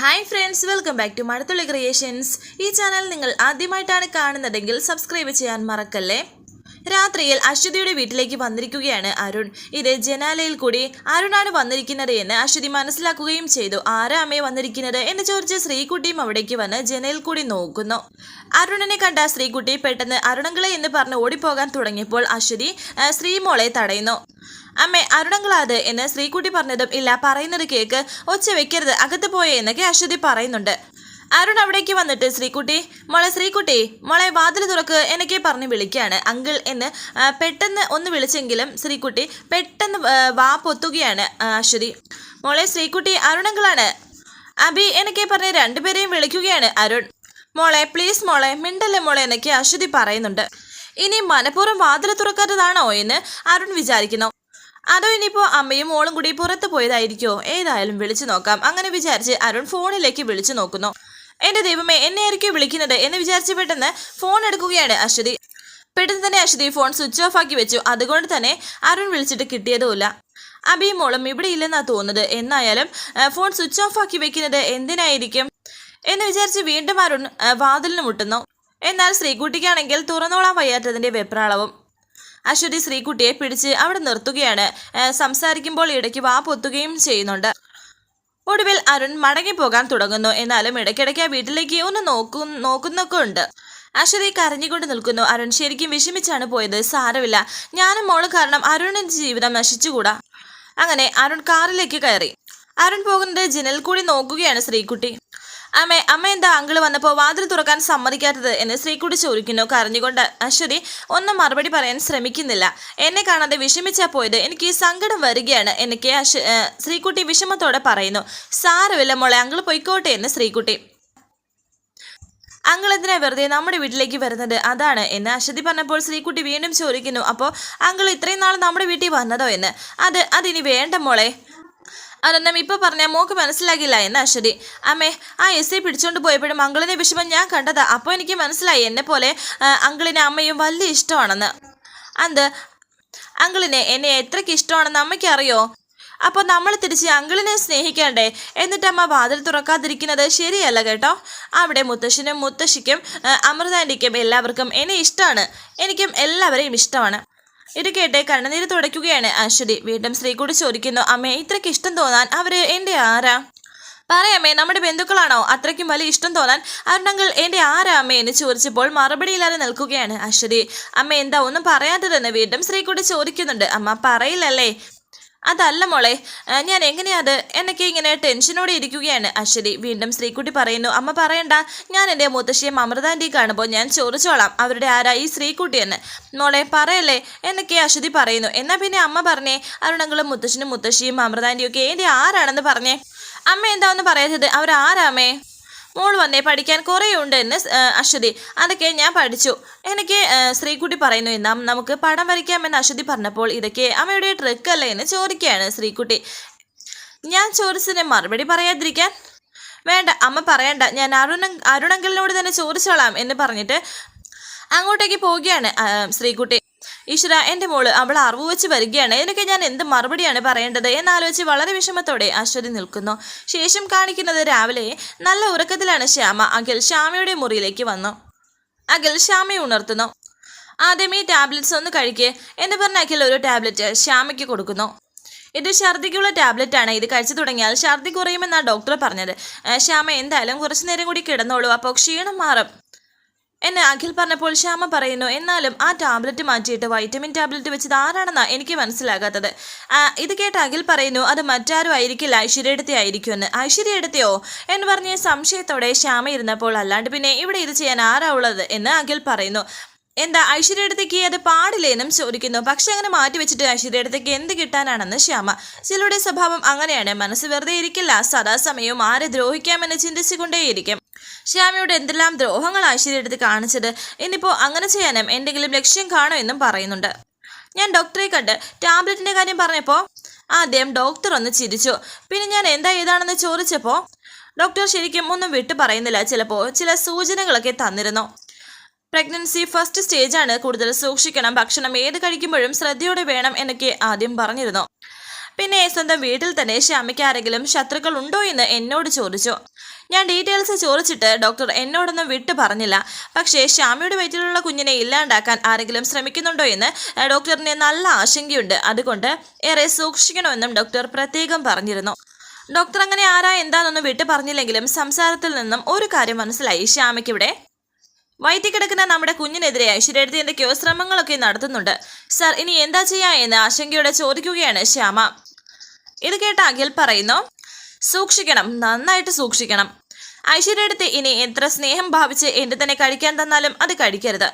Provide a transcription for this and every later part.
Hi friends welcome back to Mazhathulli creations ഈ channel നിങ്ങൾ ആദ്യമായിട്ടാണ് കാണുന്നതെങ്കിൽ സബ്സ്ക്രൈബ് ചെയ്യാൻ മറക്കല്ലേ? രാത്രിയിൽ അശ്വതിയുടെ വീട്ടിലേക്ക് വന്നിരിക്കുകയാണ് അരുൺ. ഇത് ജനാലയിൽ കൂടി അരുണാണ് വന്നിരിക്കുന്നത് എന്ന് അശ്വതി മനസ്സിലാക്കുകയും ചെയ്തു. ആരാമേ വന്നിരിക്കുന്നത്? എന്ന് ചോദിച്ച് ശ്രീകുട്ടിയും അവിടേക്ക് വന്ന് ജനലിൽ കൂടി നോക്കുന്നു. അരുണനെ കണ്ട ശ്രീകുട്ടി പെട്ടെന്ന് അരുണങ്ങളെ എന്ന് പറഞ്ഞ് ഓടിപ്പോകാൻ തുടങ്ങിയപ്പോൾ അശ്വതി ശ്രീമോളെ തടയുന്നു. അമ്മേ അരുണങ്ങളാത് എന്ന് ശ്രീകുട്ടി പറഞ്ഞതും ഇല്ല. പറയുന്നത് കേക്ക് ഒച്ച വെക്കരുത്. അകത്ത് പോയേ എന്നൊക്കെ അശ്വതി പറയുന്നുണ്ട്. അരുൺ അവിടേക്ക് വന്നിട്ട് ശ്രീകുട്ടി മോളെ ശ്രീകുട്ടി മോളെ വാതിൽ തുറക്ക് എന്നൊക്കെ പറഞ്ഞ് വിളിക്കുകയാണ് അങ്കിൾ എന്ന് പെട്ടെന്ന് ഒന്ന് വിളിച്ചെങ്കിലും ശ്രീകുട്ടി പെട്ടെന്ന് വാ പൊത്തുകയാണ് അശ്വതി. മോളെ ശ്രീകുട്ടി അരുണങ്ങളാണ്. അബി എന്നൊക്കെ പറഞ്ഞ് രണ്ടുപേരെയും വിളിക്കുകയാണ് അരുൺ. മോളെ പ്ലീസ് മോളെ മിണ്ടല്ലേ മോളെ എന്നൊക്കെ അശ്വതി പറയുന്നുണ്ട്. ഇനി മനഃപൂർവം വാതിൽ തുറക്കാത്തതാണോ? എന്ന് അരുൺ വിചാരിക്കുന്നു. അതോ ഇനിയിപ്പോ അമ്മയും മോളും കൂടി പുറത്തു പോയതായിരിക്കോ? ഏതായാലും വിളിച്ചു നോക്കാം. അങ്ങനെ വിചാരിച്ച് അരുൺ ഫോണിലേക്ക് വിളിച്ചു നോക്കുന്നു. എന്റെ ദൈവമേ എന്നെ ആയിരിക്കും വിളിക്കുന്നത് എന്ന് വിചാരിച്ച് പെട്ടെന്ന് ഫോൺ എടുക്കുകയാണ് അശ്വതി. പെട്ടെന്ന് തന്നെ അശ്വതി ഫോൺ സ്വിച്ച് ഓഫ് ആക്കി വെച്ചു. അതുകൊണ്ട് തന്നെ അരുൺ വിളിച്ചിട്ട് കിട്ടിയതുമില്ല. അബിയും മോളും ഇവിടെ ഇല്ലെന്നാ തോന്നുന്നത്. എന്നായാലും ഫോൺ സ്വിച്ച് ഓഫ് ആക്കി വെക്കുന്നത് എന്തിനായിരിക്കും എന്ന് വിചാരിച്ച് വീണ്ടും അരുൺ വാതിലിന് മുട്ടുന്നു. എന്നാൽ ശ്രീകുട്ടിക്കാണെങ്കിൽ തുറന്നോളാൻ വയ്യാത്തതിന്റെ വെപ്രാളവും അശ്വതി ശ്രീകുട്ടിയെ പിടിച്ച് അവിടെ നിർത്തുകയാണ്. സംസാരിക്കുമ്പോൾ ഇടയ്ക്ക് വാ പൊത്തുകയും ചെയ്യുന്നുണ്ട്. ഒടുവിൽ അരുൺ മടങ്ങി പോകാൻ തുടങ്ങുന്നു. എന്നാലും ഇടയ്ക്കിടയ്ക്ക് വീട്ടിലേക്ക് ഒന്ന് നോക്കു നോക്കുന്നൊക്കെ ഉണ്ട്. അശ്വതി കരഞ്ഞുകൊണ്ട് നിൽക്കുന്നു. അരുൺ ശരിക്കും വിഷമിച്ചാണ് പോയത്. സാരമില്ല. ഞാനും മോളും കാരണം അരുണിന്റെ ജീവിതം നശിച്ചുകൂടാ. അങ്ങനെ അരുൺ കാറിലേക്ക് കയറി. അരുൺ പോകുന്നത് ജനൽ കൂടി നോക്കുകയാണ് ശ്രീകുട്ടി. അമ്മ അമ്മ എന്താ അങ്കിൾ വന്നപ്പോൾ വാതിൽ തുറക്കാൻ സമ്മതിക്കാത്തത് എന്ന് ശ്രീകുട്ടി ചോദിക്കുന്നു. കരഞ്ഞുകൊണ്ട് അശ്വതി ഒന്നും മറുപടി പറയാൻ ശ്രമിക്കുന്നില്ല. എന്നെ കാണാതെ വിഷമിച്ചാ പോയത്. എനിക്ക് സങ്കടം വരികയാണ് എനിക്ക് സ്ത്രീക്കുട്ടി ശ്രീകുട്ടി വിഷമത്തോടെ പറയുന്നു. സാരമില്ല മോളെ അങ്കിൾ പൊയ്ക്കോട്ടെ എന്ന് ശ്രീകുട്ടി. അങ്കിൾ എന്തിനാ വെറുതെ നമ്മുടെ വീട്ടിലേക്ക് വരുന്നത്? അതാണ് എന്ന് അശ്വതി പറഞ്ഞപ്പോൾ ശ്രീകുട്ടി വീണ്ടും ചോദിക്കുന്നു. അപ്പോൾ അങ്കിൾ ഇത്രയും നാൾ നമ്മുടെ വീട്ടിൽ വന്നതോ? എന്ന്. അത് അതിനി വേണ്ട മോളെ. അതൊന്നും ഇപ്പൊ പറഞ്ഞാൽ മോക്ക് മനസ്സിലാകില്ല. എന്ന് അശ്വതി? അമ്മേ ആ എസ് ഐ പിടിച്ചോണ്ട് പോയപ്പോഴും അങ്കിളിനെ വിഷമം ഞാൻ കണ്ടതാ. അപ്പോൾ എനിക്ക് മനസ്സിലായി എന്നെ പോലെ അങ്കിളിനെ അമ്മയും വലിയ ഇഷ്ടമാണെന്ന്. അത് അങ്കിളിനെ എന്നെ എത്രയ്ക്ക് ഇഷ്ടമാണെന്ന് അമ്മയ്ക്ക് അറിയോ? അപ്പോൾ നമ്മൾ തിരിച്ച് അങ്കിളിനെ സ്നേഹിക്കണ്ടേ? എന്നിട്ട് അമ്മ വാതിൽ തുറക്കാതിരിക്കുന്നത് ശരിയല്ല കേട്ടോ? അവിടെ മുത്തശ്ശനും മുത്തശ്ശിക്കും അമൃതാന്റിക്കും എല്ലാവർക്കും എന്നെ ഇഷ്ടമാണ്. എനിക്കും എല്ലാവരെയും ഇഷ്ടമാണ്. ഇത് കേട്ട് കണ്ണുനീര് തുടയ്ക്കുകയാണ് അശ്വതി. വീണ്ടും ശ്രീകുടി ചോദിക്കുന്നു അമ്മേ ഇത്രയ്ക്ക് ഇഷ്ടം തോന്നാൻ അവർ എന്റെ ആരാ? പറയാമേ നമ്മുടെ ബന്ധുക്കളാണോ? അത്രയ്ക്കും വലിയ ഇഷ്ടം തോന്നാൻ അരുണങ്ങൾ എന്റെ ആരാ അമ്മേ? എന്ന് ചോദിച്ചപ്പോൾ മറുപടിയില്ലാതെ നിൽക്കുകയാണ് അശ്വതി. അമ്മ എന്താ ഒന്നും പറയാത്തതെന്ന്? വീണ്ടും ശ്രീകുടി ചോദിക്കുന്നുണ്ട്. അമ്മ പറയില്ലല്ലേ? അതല്ല മോളെ ഞാൻ എങ്ങനെയാ അത്? എന്നൊക്കെ ഇങ്ങനെ ടെൻഷനോടെ ഇരിക്കുകയാണ്. അശ്വതി വീണ്ടും ശ്രീകുട്ടി പറയുന്നു അമ്മ പറയണ്ട ഞാൻ എന്റെ മുത്തശ്ശിയെ അമൃതാന്റി കാണുമ്പോൾ ഞാൻ ചോദിച്ചോളാം അവരുടെ ആരാ ഈ ശ്രീകുട്ടിയെന്ന് മോളെ പറയല്ലേ എന്നൊക്കെ അശ്വതി പറയുന്നു. എന്നാൽ പിന്നെ അമ്മ പറഞ്ഞേ അരുണങ്ങളും മുത്തശ്ശനും മുത്തശ്ശിയും അമൃതാന്റെയും ഒക്കെ എന്റെ ആരാണെന്ന് പറഞ്ഞേ? അമ്മ എന്താണെന്ന് പറയരുത് അവരാരാമേ മോൾ വന്നേ പഠിക്കാൻ കുറേ ഉണ്ട് എന്ന് അശ്വതി. അതൊക്കെ ഞാൻ പഠിച്ചു. എനിക്ക് ശ്രീകുട്ടി പറയുന്നു എന്നാ നമുക്ക് പടം വരയ്ക്കാമെന്ന് അശ്വതി പറഞ്ഞപ്പോൾ ഇതൊക്കെ അമ്മയുടെ ട്രിക്ക് അല്ലേ എന്ന് ചോദിക്കുകയാണ് ശ്രീകുട്ടി. ഞാൻ ചോദിച്ചതിന് മറുപടി പറയാതിരിക്കാൻ? വേണ്ട അമ്മ പറയണ്ട. ഞാൻ അരുണ അരുണങ്കലിനോട് തന്നെ ചോദിച്ചോളാം എന്ന് പറഞ്ഞിട്ട് അങ്ങോട്ടേക്ക് പോവുകയാണ് ശ്രീകുട്ടി. ഈശ്വര എന്റെ മോൾ അവൾ അറിവ് വെച്ച് വരികയാണ്. ഇതിനൊക്കെ ഞാൻ എന്ത് മറുപടിയാണ് പറയേണ്ടത് എന്നാലോചിച്ച് വളരെ വിഷമത്തോടെ അശ്വതി നിൽക്കുന്നു. ശേഷം കാണിക്കുന്നത് രാവിലെ നല്ല ഉറക്കത്തിലാണ് ശ്യാമ. അഖിൽ ശ്യാമയുടെ മുറിയിലേക്ക് വന്നു. അഖിൽ ശ്യാമയെ ഉണർത്തുന്നു. ആദ്യം ഈ ടാബ്ലറ്റ്സ് ഒന്ന് കഴിക്കേ എന്ന് പറഞ്ഞ അഖിൽ ഒരു ടാബ്ലറ്റ് ശ്യാമയ്ക്ക് കൊടുക്കുന്നു. ഇത് ഛർദിക്കുള്ള ടാബ്ലറ്റ് ആണ്. ഇത് കഴിച്ചു തുടങ്ങിയാൽ ഛർദി കുറയുമെന്നാണ് ഡോക്ടർ പറഞ്ഞത്. ശ്യാമ എന്തായാലും കുറച്ചു നേരം കൂടി കിടന്നോളൂ. അപ്പോൾ ക്ഷീണം മാറും. എന്ന് അഖിൽ പറഞ്ഞപ്പോൾ ശ്യാമ പറയുന്നു എന്നാലും ആ ടാബ്ലറ്റ് മാറ്റിയിട്ട് വൈറ്റമിൻ ടാബ്ലറ്റ് വെച്ചത് ആരാണെന്നാ എനിക്ക് മനസ്സിലാകാത്തത്. ഇത് കേട്ട് അഖിൽ പറയുന്നു അത് മറ്റാരും ആയിരിക്കില്ല ഐശ്വര്യടുത്തെ ആയിരിക്കുമെന്ന് ഐശ്വര്യടുത്തെയോ എന്ന്. പറഞ്ഞ് സംശയത്തോടെ ശ്യാമ ഇരുന്നപ്പോൾ അല്ലാണ്ട് പിന്നെ ഇവിടെ ഇത് ചെയ്യാൻ ആരാ ഉള്ളത്? എന്ന് അഖിൽ പറയുന്നു. എന്താ ഐശ്വര്യടുത്തേക്ക് അത് പാടില്ലേന്നും ചോദിക്കുന്നു. പക്ഷെ അങ്ങനെ മാറ്റി വെച്ചിട്ട് ഐശ്വര്യടുത്തേക്ക് എന്ത് കിട്ടാനാണെന്ന്? ശ്യാമ. ചിലരുടെ സ്വഭാവം അങ്ങനെയാണ്. മനസ്സ് വെറുതെ ഇരിക്കില്ല. സദാസമയവും ആരെ ദ്രോഹിക്കാമെന്ന് ചിന്തിച്ചുകൊണ്ടേയിരിക്കും. ശ്യാമയോട് എന്തെല്ലാം ദ്രോഹങ്ങൾ ഐശ്വര്യടുത്ത് കാണിച്ചത്? ഇനിയിപ്പോൾ അങ്ങനെ ചെയ്യാനും എന്തെങ്കിലും ലക്ഷ്യം കാണോ എന്നും പറയുന്നുണ്ട്. ഞാൻ ഡോക്ടറെ കണ്ട് ടാബ്ലറ്റിന്റെ കാര്യം പറഞ്ഞപ്പോൾ ആദ്യം ഡോക്ടർ ഒന്ന് ചിരിച്ചു. പിന്നെ ഞാൻ എന്താ ഏതാണെന്ന് ചോദിച്ചപ്പോൾ ഡോക്ടർ ശരിക്കും ഒന്നും വിട്ടു പറയുന്നില്ല. ചിലപ്പോ ചില സൂചനകളൊക്കെ തന്നിരുന്നു. പ്രഗ്നൻസി ഫസ്റ്റ് ആണ്. കൂടുതൽ സൂക്ഷിക്കണം. ഭക്ഷണം ഏത് കഴിക്കുമ്പോഴും ശ്രദ്ധയോടെ വേണം എന്നൊക്കെ ആദ്യം പറഞ്ഞിരുന്നു. പിന്നെ സ്വന്തം വീട്ടിൽ തന്നെ ശ്യാമയ്ക്ക് ആരെങ്കിലും ശത്രുക്കൾ ഉണ്ടോ എന്ന് എന്നോട് ചോദിച്ചു. ഞാൻ ഡീറ്റെയിൽസ് ചോദിച്ചിട്ട് ഡോക്ടർ എന്നോടൊന്നും വിട്ടു പറഞ്ഞില്ല. പക്ഷേ ശ്യാമിയുടെ വയറ്റിലുള്ള കുഞ്ഞിനെ ഇല്ലാണ്ടാക്കാൻ ആരെങ്കിലും ശ്രമിക്കുന്നുണ്ടോ എന്ന് ഡോക്ടറിന് നല്ല ആശങ്കയുണ്ട്. അതുകൊണ്ട് ഏറെ സൂക്ഷിക്കണമെന്നും ഡോക്ടർ പ്രത്യേകം പറഞ്ഞിരുന്നു. ഡോക്ടർ അങ്ങനെ ആരാ എന്താണെന്നൊന്നും വിട്ടു പറഞ്ഞില്ലെങ്കിലും സംസാരത്തിൽ നിന്നും ഒരു കാര്യം മനസ്സിലായി. ശ്യാമയ്ക്കിവിടെ വയറ്റി കിടക്കുന്ന നമ്മുടെ കുഞ്ഞിനെതിരെ ഐശ്വര്യടുത്ത് എന്തൊക്കെയോ ശ്രമങ്ങളൊക്കെ നടത്തുന്നുണ്ട്. സർ ഇനി എന്താ ചെയ്യാ എന്ന് ആശങ്കയോടെ ചോദിക്കുകയാണ് ശ്യാമ. ഇത് കേട്ട അഖിൽ പറയുന്നു സൂക്ഷിക്കണം നന്നായിട്ട് സൂക്ഷിക്കണം. ഐശ്വര്യടുത്ത് ഇനി എത്ര സ്നേഹം ഭാവിച്ച് എന്റെ തന്നെ കഴിക്കാൻ തന്നാലും അത് കഴിക്കരുത്.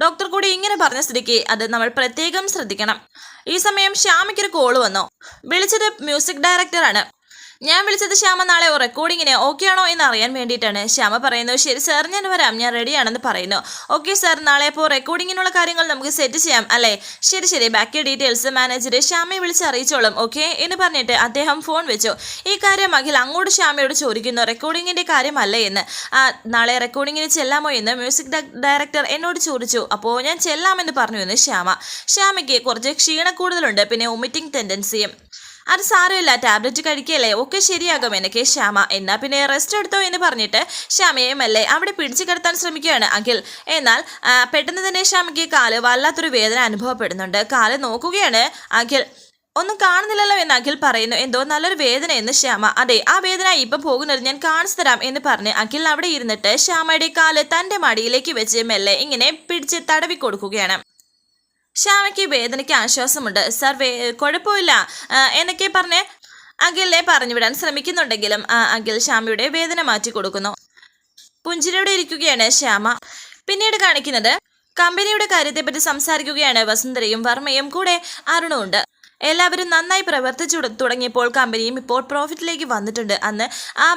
ഡോക്ടർ കൂടി ഇങ്ങനെ പറഞ്ഞ സ്ഥിതിക്ക് അത് നമ്മൾ പ്രത്യേകം ശ്രദ്ധിക്കണം. ഈ സമയം ശ്യാമയ്ക്കൊരു കോൾ വന്നു. വിളിച്ചത് മ്യൂസിക് ഡയറക്ടറാണ് ഞാൻ വിളിച്ചത് ശ്യാമ നാളെ റെക്കോർഡിങ്ങിന് ഓക്കെ ആണോ എന്ന് അറിയാൻ വേണ്ടിയിട്ടാണ്. ശ്യാമ പറയുന്നു ശരി സാർ ഞാൻ വരാം. ഞാൻ റെഡിയാണെന്ന് പറയുന്നു. ഓക്കെ സാർ നാളെ അപ്പോൾ റെക്കോർഡിങ്ങിനുള്ള കാര്യങ്ങൾ നമുക്ക് സെറ്റ് ചെയ്യാം അല്ലേ? ശരി ശരി. ബാക്കി ഡീറ്റെയിൽസ് മാനേജർ ശ്യാമയെ വിളിച്ച് അറിയിച്ചോളും ഓക്കെ എന്ന് പറഞ്ഞിട്ട് അദ്ദേഹം ഫോൺ വെച്ചു. ഈ കാര്യം അഖിൽ അങ്ങോട്ട് ശ്യാമയോട് ചോദിക്കുന്നു റെക്കോർഡിങ്ങിന്റെ കാര്യമല്ലേ എന്ന്. നാളെ റെക്കോർഡിങ്ങിന് ചെല്ലാമോ എന്ന് മ്യൂസിക് ഡയറക്ടർ എന്നോട് ചോദിച്ചു. അപ്പോൾ ഞാൻ ചെല്ലാമെന്ന് പറഞ്ഞു എന്ന് ശ്യാമ. ശ്യാമയ്ക്ക് കുറച്ച് ക്ഷീണ കൂടുതലുണ്ട് പിന്നെ ഒമിറ്റിംഗ് ടെൻഡൻസിയും അത് സാരമില്ല ടാബ്ലറ്റ് കഴിക്കല്ലേ? ഒക്കെ ശരിയാകും. എനിക്ക് ശ്യാമ എന്നാ പിന്നെ റെസ്റ്റ് എടുത്തോ എന്ന് പറഞ്ഞിട്ട് ശ്യാമയെ മെല്ലെ അവിടെ പിടിച്ചു കിടത്താൻ ശ്രമിക്കുകയാണ് അഖിൽ. എന്നാൽ പെട്ടെന്ന് തന്നെ ശ്യാമയ്ക്ക് കാൽ വല്ലാത്തൊരു വേദന അനുഭവപ്പെടുന്നുണ്ട്. കാൽ നോക്കുകയാണ് അഖിൽ. ഒന്നും കാണുന്നില്ലല്ലോ എന്ന് അഖിൽ പറയുന്നു. എന്തോ നല്ലൊരു വേദന എന്ന് ശ്യാമ. അതെ ആ വേദന ഇപ്പൊ പോകുന്നത് ഞാൻ കാണിച്ചു തരാം എന്ന് പറഞ്ഞ് അഖിൽ അവിടെ ഇരുന്നിട്ട് ശ്യാമയുടെ കാൽ തന്റെ മടിയിലേക്ക് വെച്ച് മെല്ലെ ഇങ്ങനെ പിടിച്ച് തടവി കൊടുക്കുകയാണ് ശ്യാമയ്ക്ക് വേദനയ്ക്ക് ആശ്വാസമുണ്ട്. സാർ വേ കുഴപ്പമില്ല എന്നൊക്കെ പറഞ്ഞ് പറഞ്ഞു വിടാൻ ശ്രമിക്കുന്നുണ്ടെങ്കിലും അഖിൽ ശ്യാമയുടെ വേദന മാറ്റി കൊടുക്കുന്നു. പുഞ്ചിരിയോടെ ഇരിക്കുകയാണ് ശ്യാമ. പിന്നീട് കാണിക്കുന്നത് കമ്പനിയുടെ കാര്യത്തെപ്പറ്റി സംസാരിക്കുകയാണ് വസുന്ധരയും വർമ്മയും. കൂടെ അരുണും ഉണ്ട് എല്ലാവരും നന്നായി പ്രവർത്തിച്ചു തുടങ്ങിയപ്പോൾ കമ്പനിയും ഇപ്പോൾ പ്രോഫിറ്റിലേക്ക് വന്നിട്ടുണ്ട്. അന്ന് ആ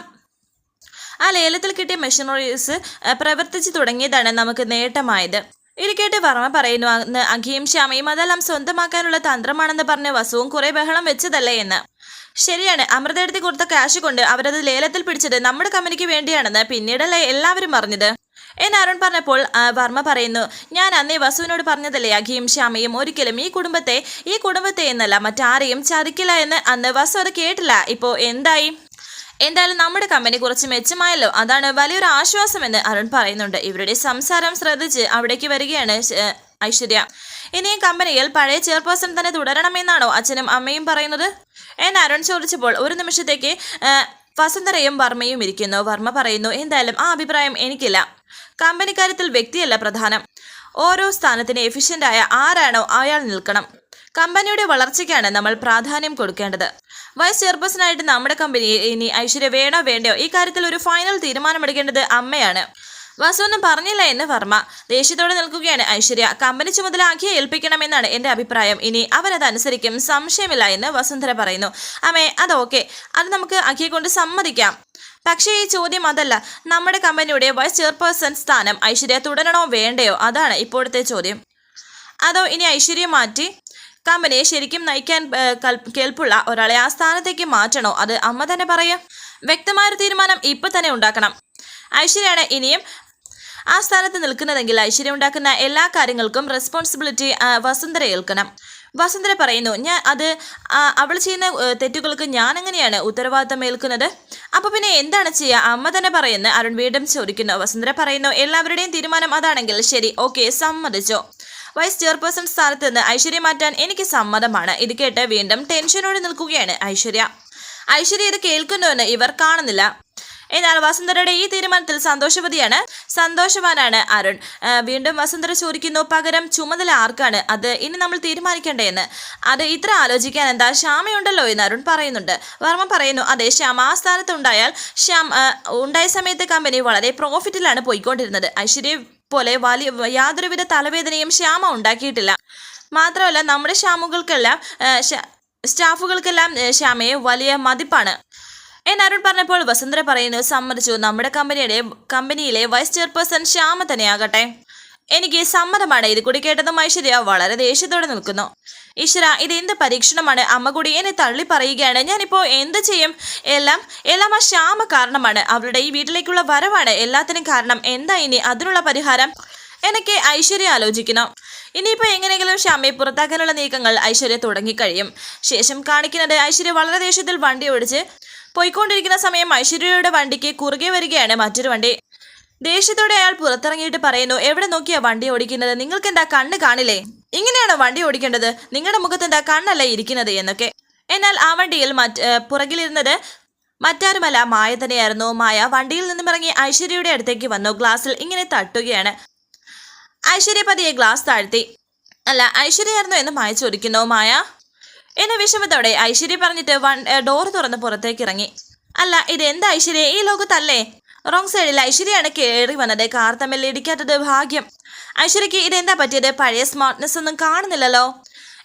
ആ ലേലത്തിൽ കിട്ടിയ മെഷീനറീസ് പ്രവർത്തിച്ചു തുടങ്ങിയതാണ് നമുക്ക് നേട്ടമായത്. ഇത് കേട്ട് വർമ്മ പറയുന്നു. അന്ന് അഖിയും ശ്യാമയും അതെല്ലാം സ്വന്തമാക്കാനുള്ള തന്ത്രമാണെന്ന് പറഞ്ഞ് വസുവും കുറെ ബഹളം വെച്ചതല്ലേ എന്ന്. ശരിയാണ് അമൃത എടുത്ത് കൊടുത്ത കാശ് കൊണ്ട് അവരത് ലേലത്തിൽ പിടിച്ചത് നമ്മുടെ കമ്പനിക്ക് വേണ്ടിയാണെന്ന് പിന്നീടല്ലേ എല്ലാവരും പറഞ്ഞത് എന്ന് അരുൺ പറഞ്ഞപ്പോൾ വർമ്മ പറയുന്നു ഞാൻ അന്നേ വസുവിനോട് പറഞ്ഞതല്ലേ അഖിയും ശ്യാമയും ഒരിക്കലും ഈ കുടുംബത്തെ ഈ കുടുംബത്തെ എന്നല്ല മറ്റാരെയും ചതിക്കില്ല എന്ന് അന്ന് വസു അത് കേട്ടില്ല. ഇപ്പോ എന്തായി? എന്തായാലും നമ്മുടെ കമ്പനി കുറച്ച് മെച്ചമായല്ലോ. അതാണ് വലിയൊരു ആശ്വാസമെന്ന് അരുൺ പറയുന്നുണ്ട്. ഇവരുടെ സംസാരം ശ്രദ്ധിച്ച് അവിടേക്ക് വരികയാണ് ഐശ്വര്യ. ഇനിയും കമ്പനിയിൽ പഴയ ചെയർപേഴ്സൺ തന്നെ തുടരണമെന്നാണോ അച്ഛനും അമ്മയും പറയുന്നത്? എന്ന് അരുൺ ചോദിച്ചപ്പോൾ ഒരു നിമിഷത്തേക്ക് വസന്തരയും വർമ്മയും ഇരിക്കുന്നു. വർമ്മ പറയുന്നു എന്തായാലും ആ അഭിപ്രായം എനിക്കില്ല. കമ്പനി കാര്യത്തിൽ വ്യക്തിയല്ല പ്രധാനം. ഓരോ സ്ഥാനത്തിന് എഫിഷ്യന്റായ ആരാണോ അയാൾ നിൽക്കണം. കമ്പനിയുടെ വളർച്ചയ്ക്കാണ് നമ്മൾ പ്രാധാന്യം കൊടുക്കേണ്ടത്. വൈസ് ചെയർപേഴ്സണായിട്ട് നമ്മുടെ കമ്പനി ഇനി ഐശ്വര്യ വേണോ വേണ്ടയോ ഈ കാര്യത്തിൽ ഒരു ഫൈനൽ തീരുമാനമെടുക്കേണ്ടത് അമ്മയാണ്. വസുവൊന്നും പറഞ്ഞില്ല എന്ന് വർമ്മ. ദേഷ്യത്തോടെ നിൽക്കുകയാണ് ഐശ്വര്യ. കമ്പനി ചുമതല ആക്കി ഏൽപ്പിക്കണമെന്നാണ് എന്റെ അഭിപ്രായം. ഇനി അവരതനുസരിക്കും സംശയമില്ല എന്ന് വസുന്ധര പറയുന്നു. അമ്മേ അത് ഓക്കെ. അത് നമുക്ക് അഖിയെ കൊണ്ട് സമ്മതിക്കാം. പക്ഷേ ഈ ചോദ്യം അതല്ല. നമ്മുടെ കമ്പനിയുടെ വൈസ് ചെയർപേഴ്സൺ സ്ഥാനം ഐശ്വര്യ തുടരണോ വേണ്ടയോ? അതാണ് ഇപ്പോഴത്തെ ചോദ്യം. അതോ ഇനി ഐശ്വര്യ മാറ്റി? കമ്പനിയെ ശരിക്കും നയിക്കാൻ കേൾപ്പുള്ള ഒരാളെ ആ സ്ഥാനത്തേക്ക് മാറ്റണോ? അത് അമ്മ തന്നെ പറയും. വ്യക്തമായൊരു തീരുമാനം ഇപ്പൊ തന്നെ ഉണ്ടാക്കണം. ഐശ്വര്യയാണ് ഇനിയും ആ സ്ഥാനത്ത് നിൽക്കുന്നതെങ്കിൽ ഐശ്വര്യ ഉണ്ടാക്കുന്ന എല്ലാ കാര്യങ്ങൾക്കും റെസ്പോൺസിബിലിറ്റി വസുന്ധര ഏൽക്കണം. വസുന്ധര പറയുന്നു ഞാൻ അത് അവൾ ചെയ്യുന്ന തെറ്റുകൾക്ക് ഞാൻ എങ്ങനെയാണ് ഉത്തരവാദിത്തം ഏൽക്കുന്നത്? അപ്പൊ പിന്നെ എന്താണ് ചെയ്യുക അമ്മ തന്നെ പറയുന്നു. അരുൺ വീണ്ടും ചോദിക്കുന്നു. വസുന്ധര പറയുന്നു എല്ലാവരുടെയും തീരുമാനം അതാണെങ്കിൽ ശരി. ഓക്കെ സമ്മതിച്ചോ. വൈസ് ചെയർപേഴ്സൺ സ്ഥാനത്ത് നിന്ന് ഐശ്വര്യ മാറ്റാൻ എനിക്ക് സമ്മതമാണ്. ഇത് കേട്ട് വീണ്ടും ടെൻഷനോടെ നിൽക്കുകയാണ് ഐശ്വര്യ. ഐശ്വര്യ ഇത് കേൾക്കുന്നുവെന്ന് ഇവർ കാണുന്നില്ല. എന്നാൽ വസുന്ധരയുടെ ഈ തീരുമാനത്തിൽ സന്തോഷവതിയാണ് സന്തോഷവാനാണ് അരുൺ. വീണ്ടും വസുന്ധര ചോദിക്കുന്നു പകരം ചുമതല ആർക്കാണ്? അത് ഇനി നമ്മൾ തീരുമാനിക്കേണ്ടതെന്ന്. അത് ഇത്ര ആലോചിക്കാൻ എന്താ ശ്യാമയുണ്ടല്ലോ? എന്ന് അരുൺ പറയുന്നുണ്ട്. വർമ്മ പറയുന്നു അതെ ശ്യാമ ആ സ്ഥാനത്ത് ഉണ്ടായാൽ ശ്യാം ഉണ്ടായ സമയത്ത് കമ്പനി വളരെ പ്രോഫിറ്റിലാണ് പോയിക്കൊണ്ടിരുന്നത്. ഐശ്വര്യ പോലെ വലിയ യാതൊരുവിധ തലവേദനയും ശ്യാമ ഉണ്ടാക്കിയിട്ടില്ല. മാത്രമല്ല നമ്മുടെ ശ്യാ- സ്റ്റാഫുകൾക്കെല്ലാം ക്ഷാമയെ വലിയ മതിപ്പാണ്. എന്ന് അരുൺ പറഞ്ഞപ്പോൾ വസുന്ധര പറയുന്നു സമ്മതിച്ചു. നമ്മുടെ കമ്പനിയുടെ കമ്പനിയിലെ വൈസ് ചെയർപേഴ്സൺ ശ്യാമ തന്നെയാകട്ടെ. എനിക്ക് സമ്മതമാണ് ഇത് കൂടി കേട്ടതും ഐശ്വര്യ വളരെ ദേഷ്യത്തോടെ നിൽക്കുന്നു. ഈശ്വര ഇത് എന്ത് പരീക്ഷണമാണ്? അമ്മ കൂടി എന്നെ തള്ളി പറയുകയാണ്. ഞാനിപ്പോ എന്ത് ചെയ്യും? എല്ലാം എല്ലാം ആ ശ്യാമ കാരണമാണ്. അവരുടെ ഈ വീട്ടിലേക്കുള്ള വരവാണ് എല്ലാത്തിനും കാരണം. എന്താ ഇനി? അതിനുള്ള പരിഹാരം? എനിക്ക് ഐശ്വര്യ ആലോചിക്കണം ഇനിയിപ്പോൾ എങ്ങനെയെങ്കിലും ശ്യാമയെ പുറത്താക്കാനുള്ള നീക്കങ്ങൾ ഐശ്വര്യ തുടങ്ങിക്കഴിയും. ശേഷം കാണിക്കുന്നത് ഐശ്വര്യ വളരെ ദേഷ്യത്തിൽ വണ്ടി ഓടിച്ച് പോയിക്കൊണ്ടിരിക്കുന്ന സമയം ഐശ്വര്യയുടെ വണ്ടിക്ക് കുറുകെ വരികയാണ് മറ്റൊരു വണ്ടി. ദേഷ്യത്തോടെ അയാൾ പുറത്തിറങ്ങിയിട്ട് പറയുന്നു എവിടെ നോക്കിയാ വണ്ടി ഓടിക്കുന്നത്? നിങ്ങൾക്ക് എന്താ കണ്ണ് കാണില്ലേ? ഇങ്ങനെയാണോ വണ്ടി ഓടിക്കേണ്ടത്? നിങ്ങളുടെ മുഖത്ത് എന്താ കണ്ണല്ല ഇരിക്കുന്നത്? എന്നൊക്കെ. എന്നാൽ ആ വണ്ടിയിൽ മറ്റ് പുറകിലിരുന്നത് മറ്റാരുമല്ല മായ തന്നെയായിരുന്നു. മായ വണ്ടിയിൽ നിന്നും ഇറങ്ങി ഐശ്വര്യയുടെ അടുത്തേക്ക് വന്നു. ഗ്ലാസ്സിൽ ഇങ്ങനെ തട്ടുകയാണ്. ഐശ്വര്യ പതിയെ ഗ്ലാസ് താഴ്ത്തി. അല്ല ഐശ്വര്യയായിരുന്നു എന്ന് മായ ചോദിക്കുന്നു. മായ? എന്നെ വിഷമത്തോടെ ഐശ്വര്യ പറഞ്ഞിട്ട് ഡോർ തുറന്ന് പുറത്തേക്ക് ഇറങ്ങി. അല്ല ഇത് എന്താ ഐശ്വര്യ? ഈ ലോകത്തല്ലേ? റോങ് സൈഡിൽ ഐശ്വര്യയാണ് കയറി വന്നത്. കാർ തമ്മിൽ ഇടിക്കാത്തത് ഭാഗ്യം. ഐശ്വര്യക്ക് ഇതെന്താ പറ്റിയത്? പഴയ സ്മാർട്ട്നെസ് ഒന്നും കാണുന്നില്ലല്ലോ.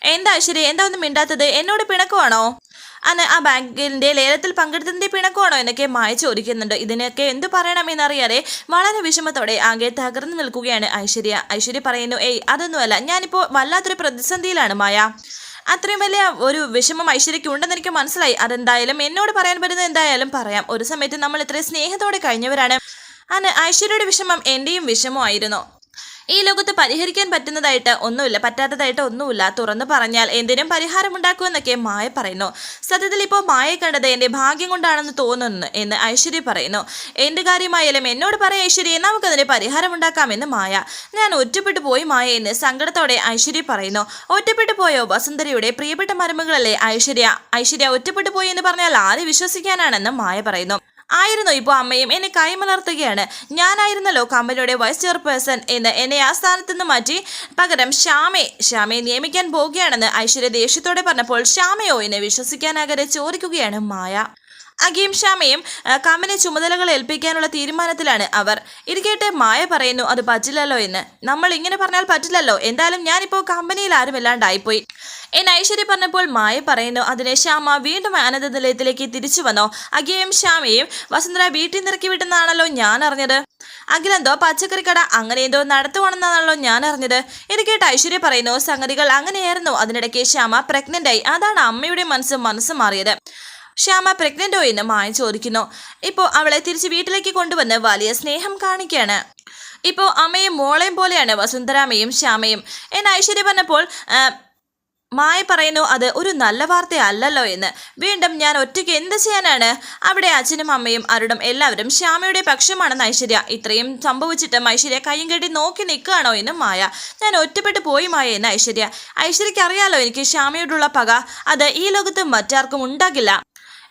എന്താ ഐശ്വര്യ? എന്താ ഒന്നും മിണ്ടാത്തത്? എന്നോട് പിണക്കുവാണോ? അന്ന് ആ ബാങ്കിന്റെ ലേലത്തിൽ പങ്കെടുത്തതിന്റെ പിണക്കുവാണോ എന്നൊക്കെ മായ ചോദിക്കുന്നുണ്ട്. ഇതിനൊക്കെ എന്തു പറയണമെന്നറിയാതെ വളരെ വിഷമത്തോടെ ആകെ തകർന്നു നിൽക്കുകയാണ് ഐശ്വര്യ. ഐശ്വര്യ പറയുന്നു ഏയ് അതൊന്നുമല്ല. ഞാനിപ്പോൾ വല്ലാത്തൊരു പ്രതിസന്ധിയിലാണ് മായ. അത്രയും വലിയ ഒരു വിഷമം ഐശ്വര്യയ്ക്ക് ഉണ്ടെന്ന് എനിക്ക് മനസ്സിലായി. അതെന്തായാലും എന്നോട് പറയാൻ പറ്റുന്നത് എന്തായാലും പറയാം. ഒരു സമയത്ത് നമ്മൾ ഇത്രയും സ്നേഹത്തോടെ കഴിഞ്ഞവരാണ്. അന്ന് ഐശ്വര്യയുടെ വിഷമം എന്റെയും വിഷമമായിരുന്നു. ഈ ലോകത്ത് പരിഹരിക്കാൻ പറ്റുന്നതായിട്ട് ഒന്നുമില്ല പറ്റാത്തതായിട്ട് ഒന്നുമില്ല. തുറന്നു പറഞ്ഞാൽ എന്തിനും പരിഹാരമുണ്ടാക്കുമെന്നൊക്കെ മായ പറയുന്നു. സത്യത്തിൽ ഇപ്പോൾ മായ കണ്ടത് എന്റെ ഭാഗ്യം കൊണ്ടാണെന്ന് തോന്നുന്നു എന്ന് ഐശ്വര്യ പറയുന്നു. എന്ത് കാര്യമായാലും എന്നോട് പറയാം ഐശ്വര്യ നമുക്കതിന് പരിഹാരമുണ്ടാക്കാമെന്ന് മായ. ഞാൻ ഒറ്റപ്പെട്ടു പോയി മായ എന്ന് സങ്കടത്തോടെ ഐശ്വര്യ പറയുന്നു. ഒറ്റപ്പെട്ടു പോയോ? വസുന്ധരയുടെ പ്രിയപ്പെട്ട മരുമകളല്ലേ ഐശ്വര്യ? ഐശ്വര്യ ഒറ്റപ്പെട്ടു പോയി എന്ന് പറഞ്ഞാൽ ആര് വിശ്വസിക്കാനാണെന്ന് മായ പറയുന്നു. ആയിരുന്നു ഇപ്പോൾ അമ്മയും? എന്നെ കൈമലർത്തുകയാണ്. ഞാനായിരുന്നല്ലോ കമ്പനിയുടെ വൈസ് ചെയർപേഴ്സൺ എന്ന് എന്നെ ആ സ്ഥാനത്ത് നിന്ന് മാറ്റി. പകരം ശ്യാമെ ശ്യാമയെ നിയമിക്കാൻ പോവുകയാണെന്ന് ഐശ്വര്യ ദേഷ്യത്തോടെ പറഞ്ഞപ്പോൾ ശ്യാമയോ എന്നെ വിശ്വസിക്കാനാകാതെ ചോദിക്കുകയാണ് മായ. അഗീം ഷാമയും ആ, കമ്പനി ചുമതലകൾ ഏൽപ്പിക്കാനുള്ള തീരുമാനത്തിലാണ് അവർ. ഇരിക്കട്ടെ മായ പറയുന്നു അത് പറ്റില്ലല്ലോ എന്ന്. നമ്മൾ ഇങ്ങനെ പറഞ്ഞാൽ പറ്റില്ലല്ലോ. എന്തായാലും ഞാനിപ്പോൾ കമ്പനിയിൽ ആരുമില്ലാണ്ടായിപ്പോയി എന്ന് ഐശ്വര്യ പറഞ്ഞപ്പോൾ മായ പറയുന്നു അതിനെ ശ്യാമ വീണ്ടും ആനന്ദ നിലയത്തിലേക്ക് തിരിച്ചു വന്നോ? അഗിയും ശ്യാമയും വസുന്ധര വീട്ടിൽ നിറക്കി വിട്ടെന്നാണല്ലോ ഞാൻ അറിഞ്ഞത്. അഖിലെന്തോ പച്ചക്കറി കട അങ്ങനെ എന്തോ നടത്തുവാണെന്നാണല്ലോ ഞാൻ അറിഞ്ഞത്. ഇത് കേട്ട് ഐശ്വര്യ പറയുന്നു സംഗതികൾ അങ്ങനെയായിരുന്നു. അതിനിടയ്ക്ക് ശ്യാമ ആയി. അതാണ് അമ്മയുടെ മനസ്സും മനസ്സ് മാറിയത്. ശ്യാമ പ്രഗ്നന്റോ എന്ന് മായ ചോദിക്കുന്നു. ഇപ്പോൾ അവളെ തിരിച്ച് വീട്ടിലേക്ക് കൊണ്ടുവന്ന് വലിയ സ്നേഹം കാണിക്കുകയാണ്. ഇപ്പോൾ അമ്മയും മോളെയും പോലെയാണ് വസുന്ധരാമയും ശ്യാമയും. എന്ന് ഐശ്വര്യ പറഞ്ഞപ്പോൾ മായ പറയുന്നു അത് ഒരു നല്ല വാർത്ത അല്ലല്ലോ എന്ന്. വീണ്ടും ഞാൻ ഒറ്റയ്ക്ക് എന്ത് ചെയ്യാനാണ്? അവിടെ അച്ഛനും അമ്മയും അരുടും എല്ലാവരും ശ്യാമയുടെ പക്ഷമാണെന്ന് ഐശ്വര്യ. ഇത്രയും സംഭവിച്ചിട്ടും ഐശ്വര്യ കയ്യും കെട്ടി നോക്കി നിൽക്കുകയാണോ എന്നും മായ. ഞാൻ ഒറ്റപ്പെട്ടു പോയി മായ എന്ന് ഐശ്വര്യ. ഐശ്വര്യക്ക് അറിയാലോ എനിക്ക് ശ്യാമയോടുള്ള പക. അത് ഈ ലോകത്ത് മറ്റാർക്കും ഉണ്ടാകില്ല.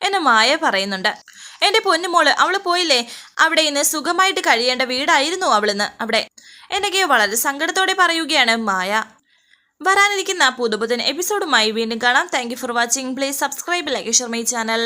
എന്ന് മായ പറയുന്നുണ്ട്. എന്റെ പൊന്നുമോൾ അവൾ പോയില്ലേ? അവിടെ ഇന്ന് സുഖമായിട്ട് കഴിയേണ്ട വീടായിരുന്നു അവളിന്ന്. അവിടെ. എന്നൊക്കെ വളരെ സങ്കടത്തോടെ പറയുകയാണ് മായ. വരാനിരിക്കുന്ന പുതുപുതൻ എപ്പിസോഡുമായി വീണ്ടും കാണാം. Thank for watching. Please subscribe like share my channel.